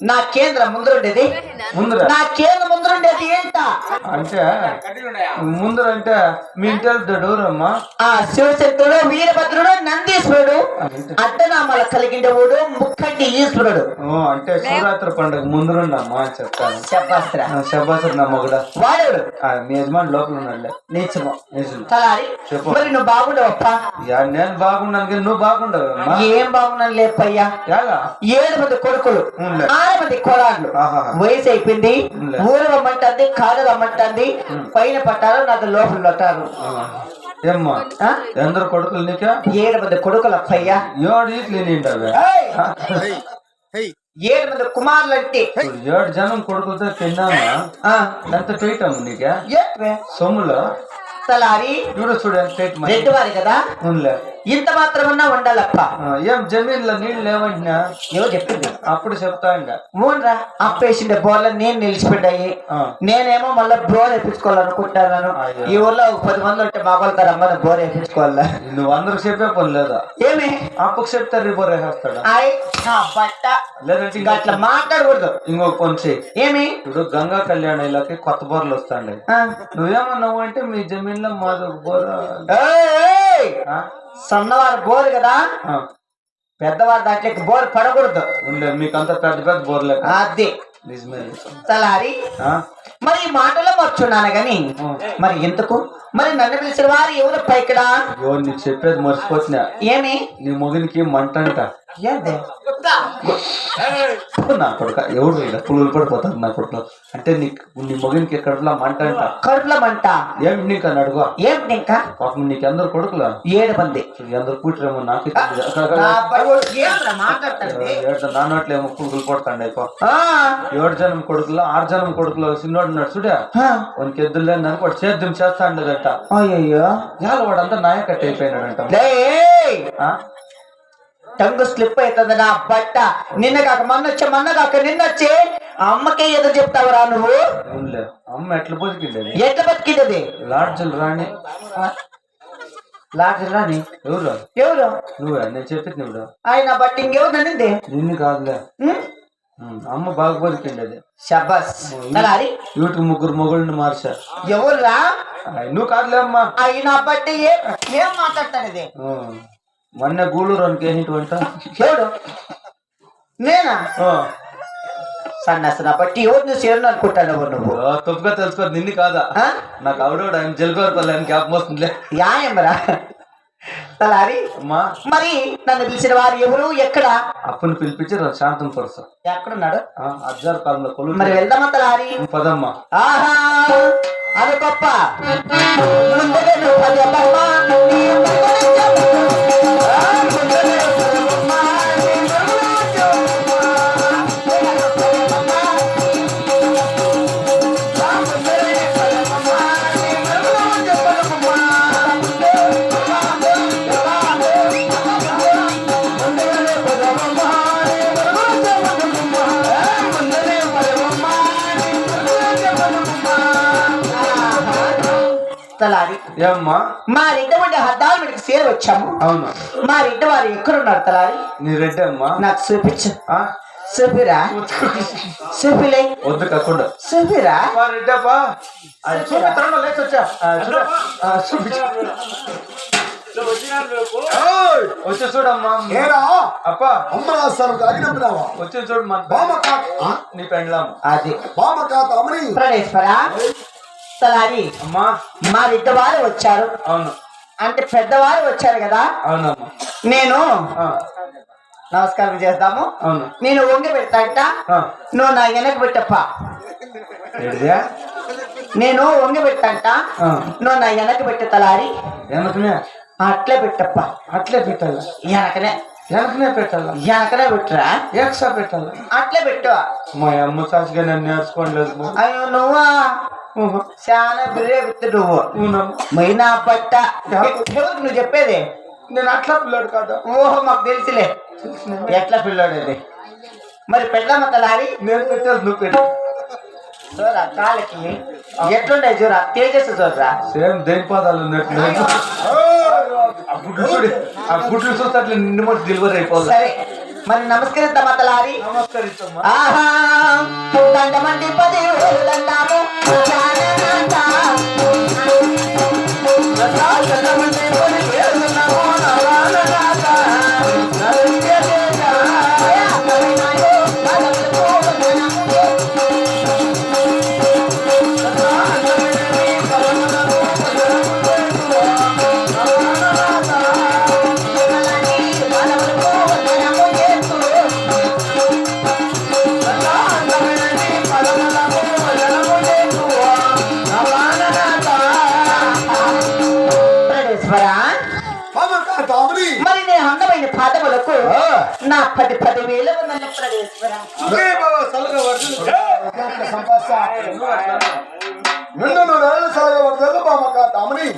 నా కేంద్ర ముందరుండేది? ముందర. నా కేంద్ర ముందరుండేది ఏంట? అంటే ముందర అంటే మీ ఇంటి ఆ శివశక్తుడు వీరభద్రుడు నందీశ్వరుడు. అడ్డనామాల కలిగిండేవాడు ముక్కంటి ఈశ్వరుడు. ఓ, అంటే శివరాత్రి పండుగ ముందరుండమ్మా అని చెప్తాను. చెప్పాస్త్రా శబాసు నా మొగడ వాడేవాడు? మీ యజమాని లోపల ఉన్నాడులే. నీచము. నిజం తలారి? చెప్పు. మరి నువ్వు బాగుండవప్ప? యా, నేను బాగున్నాను కానీ నువ్వు బాగుండవమ్మా ఏం బాగున్నాను లేపయ్యా ఏడు మంది కొడుకులు ఆరు మంది. వయసు అయిపోయింది. ఊరు రమ్మంటుంది కాలు రమ్మంటుంది పైన పట్టారు నాకు లోపల పట్టారు. ఏమ్మా? ఎందరు కొడుకులు నీకే? ఏడు మంది కొడుకులు అప్పయ్యా ఏడు ఇట్లు నిండవే? ఏడు మంది కుమారులు అంటే ఏడు జనం కొడుకులతో తిన్నామా ఆ, ఎంత టైట్ అమ్మ నీకే? ఏట్రే? సొమ్ములో? తలారి. చూడు చూడు ఎంత టైట్ మరి. రెడ్డి వారి కదా? ఉంలే ఇంత మాత్రమన్నా ఉండాలప్ప ఏం జమీన్లో నీళ్ళు లేవంటున్నా? ఏమో చెప్పింది. అప్పుడు చెప్తా ఇంకా. ఊన్రా అప్పేసిండే బోర్లు నేను నిలిచిపెట్టాయి. నేనేమో మళ్ళీ బోర్ వేయించుకోవాలనుకుంటున్నాను అయ్యో. ఈ ఊర్లో ఒక పది మంది ఉంటే మా రమ్మని బోర్ వేయించుకోవాలా నువ్వు అందరికి చెప్పే పని లేదా? ఏమి? అప్పకు చెప్తే రిపోర్ వేసేస్తాడా? బట్ట. లేదంటే ఇంకా అట్లా మాట్లాడకూడదు. ఇంకొక పని చెయ్యి ఏమి? ఇప్పుడు గంగా కళ్యాణిలకి కొత్త బోర్లు వస్తాండి. నువ్వేమన్నావు అంటే మీ జమీన్లో మాది ఒక బోర్? సన్నవారు బోరు కదా. పెద్దవారు దాంట్లోకి బోర్ పడకూడదు. మీకు అంత పెద్ద పెద్ద బోర్లే అది. తలారి? మరి ఈ మాటలో మర్చున్నాను గాని. మరి ఎందుకు? మరి నన్ను పిలిచిన వారు ఎవరు పైకడా? నీకు చెప్పేది మర్చిపోతున్నా. ఏమి? నీ మొగినికి మంట అంట. నా కొడుక ఎవడు ఇలా పులులు పడిపోతారు నా కొడుకు అంటే నీకు నీ మొగినికి ఎక్కడలా మంట అంట. కడుపులో మంట? ఏమిటి నీకు అని అడుగు. ఏమిటి ఇంకా పాపం నీకు అందరు కొడుకులా? ఏడు మంది అందరు కూతురేమో నాకు తెలియదు. అక్కడ- అక్కడ- నా అబ్బాయి ఏంట్రా మాట్లాడుతుంది. ఏడు నా నోట్లో ఏమో పులుగులు పడతాండి అయిపో ఆ, ఏడు జనం కొడుకులు ఆరు జనం కొడుకులు చిన్నోడు ఉన్నాడు చూడే. ఆ. వానికి ఎద్దులు లేని వాడు సేద్యం చేస్తా ఉండేదట అయ్యయ్యో! ఇవాళ వాడంతా నాయకట్ట అయిపోయినాడంట? టంగు స్లిప్ అవుతుంది నా బట్ట. నిన్న కాక మొన్న వచ్చే మొన్న కాక నిన్న వచ్చి అమ్మకే ఎదురు చెప్తావురా నువ్వు? అమ్మ ఎట్లా బతికిండేది ఎట్లా బతికినది లాడ్జులు రాణి లాడ్జి రాని? ఎవరు? ఎవరు? నువ్వే నేను చెప్పింది ఇప్పుడు ఆయన బట్టి ఇంకెవరు నన్నింది నిన్ను కాదులే. అమ్మ బాగా బతికిండేది శబాస్ వీటికి ముగ్గురు మొగుళ్ళని మార్చా. ఎవర్రా? నువ్వు కాదులే అమ్మా. ఆయన బట్టి ఏ ఏం మాట్లాడతానిది? మొన్న కేనిటి వంట? ఎవడు? నేనా? ఆ, సన్నస్ నా బట్టి ఎవరు నువ్వు చేరు అనుకుంటాను నువ్వు? ఆ, తప్పుగా తెలుసుకో నిన్ను కాదా? ఆ? నాకు ఆవిడ ఆయన జల్కోరుకోలే ఆయన వస్తుందిలే. యాయమరా తలారి అమ్మా. మరి నన్ను పిలిచిన వారు ఎవరు? ఎక్కడ? అప్పుని పిలిపించి శాంతం పరుస ఎక్కడున్నాడు? అజ్జారు కాలంలో కొలు మరి వెళ్దామా తలారి పదమ్మా. ఆహా అది గొప్ప. ముందుగా నువ్వు అబ్బమ్మ, నీ తలారి. ఏమ్మా? మా రెడ్డ వంటి హద్దాలు మీకు సేర వచ్చాము. అవును. మా రెడ్డ వారు ఎక్కడున్నారు తలారి? నీ రెడ్డి అమ్మా. నాకు చూపించు? చూపిరా? చూపిలే. వద్దు కాకుండా చూపిరా? అమ్మా, రెడ్డి అబ్బా. అది చూపిస్తాను లేచి వచ్చా. చూడమ్మా. ఏరా? అప్పా అడిగినప్పుడావా వచ్చి చూడు మన బామ ఆ? నీ పెండ్లాం అది. బామ కాత అమ్మని ప్రణేశ్వర తలారి అమ్మా. మా వారు వచ్చారు. అవును. అంటే పెద్దవారు వచ్చారు కదా? అవునమ్మా. నేను నమస్కారం చేద్దాము. అవును. నేను వంగి పెడతాంట నువ్వు నా వెనక పెట్టప్ప? నేను వంగి ఆ, నువ్వు నా వెనక పెట్టే తలారి. వెనకనే? అట్లే పెట్టప్ప. అట్లే పెట్టాలి? వెనకనే. వెనకనే పెట్టాలా? వెనకనే పెట్టురా? ఎక్స్ట్రా పెట్టాలా? అట్లే పెట్టు. మా అమ్మ సాక్షిగా నన్ను. అయ్యో నువ్వా. చాలా బిర్రే విత్తు నువ్వు. ఊనమ్మ. మైనా పట్ట. ఎవరికి నువ్వు చెప్పేది? నేను అట్లా పిల్లాడు కాదా. ఓహో మాకు తెలుసులే. ఎట్లా పిల్లోడు అది మరి పెళ్ళమ్మ తలారి నేను పెట్టాను నువ్వు పెట్టు. చూరా కాళ్ళకి. ఎట్లుండే చూరా తేజస్సు చూడరా సేమ్ దేని పాదాలు ఉన్నట్టు. ఆ గుడ్లు చూడు ఆ గుడ్లు చూస్తే అట్లా నిన్ను మొదటి డెలివరీ అయిపోవాలి సరే మరి నమస్కరిద్దామా తలారి నమస్కరిస్తమ్మా ఆహా. దండమండి పది వేలు దండాము. నా పది పది వేల వందల పామక తామరి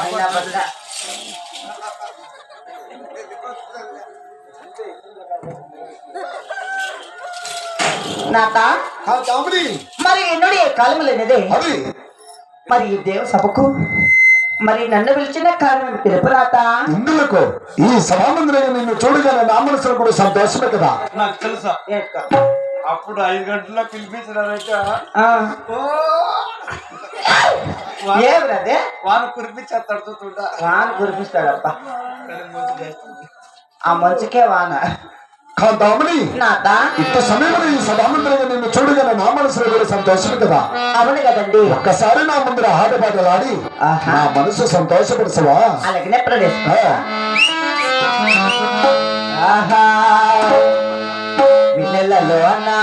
అయినా వదలా. నాత ఆ తామరి మరి ఎన్నుడి మరి ఈ దేవ సభకు? మరి నన్ను పిలిచిన కారణం తెలుపురాత? ఇందులకు ఈ సభామందిరంగా నిన్ను చూడగానే నా మనసులో కూడా సంతోషమే కదా. నాకు తెలుసా? అప్పుడు ఐదు గంటల్లో పిలిపించినారంటే ఏమిరదే వాన కురిపించేస్తాడు చూస్తుంటా. వాన కురిపిస్తాడప్ప ఆ మంచుకే వాన. కాంతామణి. నాత ఇంత సమయంలో ఈ సభామందిరంగా నిన్ను చూడగానే నా మనసులో కూడా సంతోషమే కదా? అవును కదండి. ఒక్కసారి నా ముందర ఆటపాటలు ఆడి. నా మనసు సంతోషపరచవా? అలాగనే ప్రదేశ్ వినెలలో నా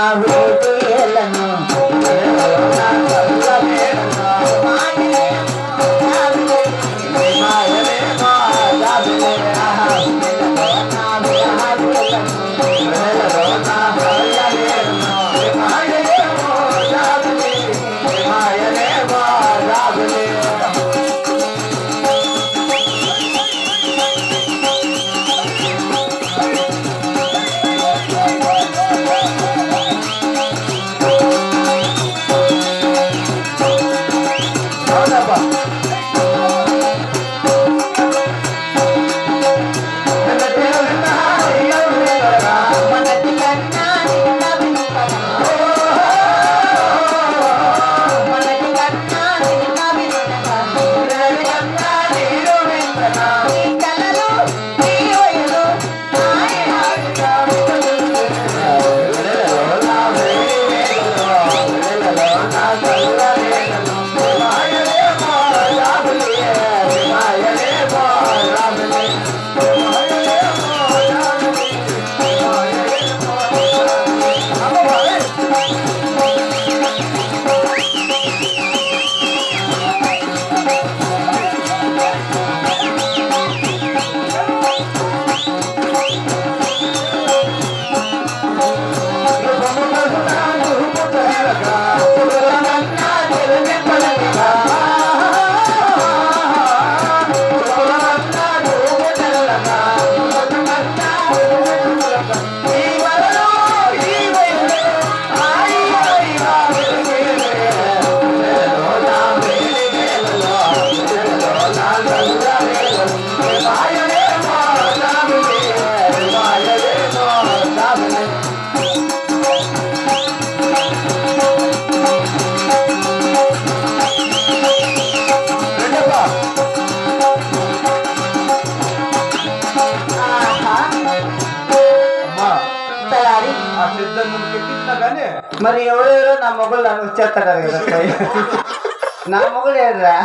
మరి ఎవడెవరో నా మొగలు నన్ను వచ్చేస్తాడు కదా నా మొగలు ఏడ్రా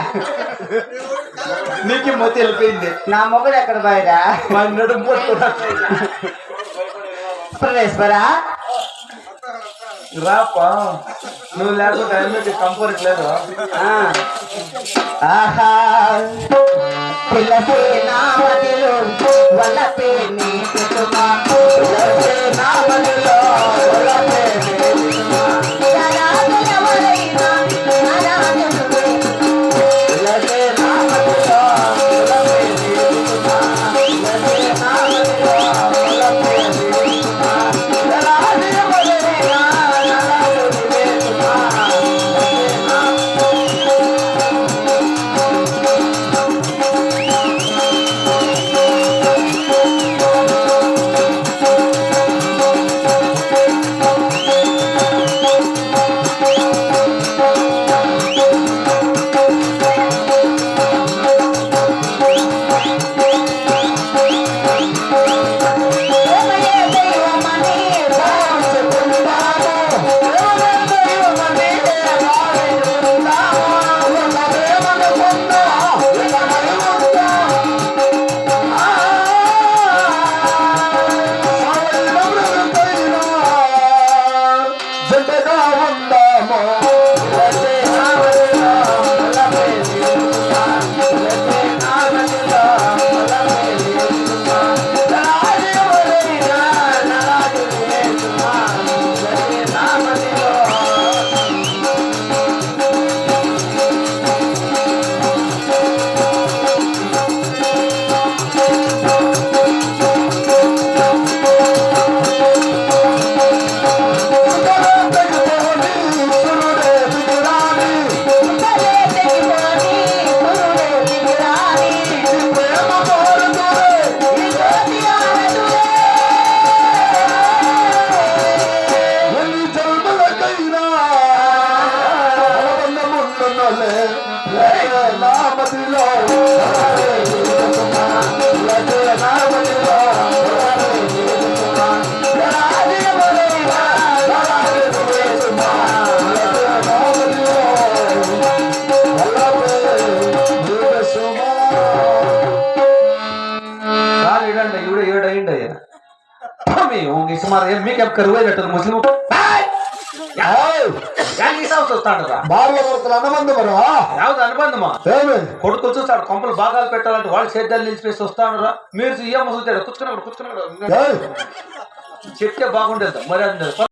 నీకు మొత్తం వెళ్ళిపోయింది. నా మొగలు ఎక్కడ బాయిరా? మన నువ్వు లేకుండా హెల్మెట్ కంఫర్ట్ లేదు. ఆహా. పిల్ల నా మదిలో నీ होंगे। సుమారు ఏం మీకు करवे बेटर मुस्लिम బార్లో కొడుకు చూస్తాడు కొంపలు బాగా పెట్టాలంటే వాళ్ళు సేద్యాలు నిలిచిపేసి వస్తానురా మీరు ఇయ్యా ముసుగుతాడు కూర్చున్నాడు కూర్చున్నాడు చెప్తే బాగుండేది మరి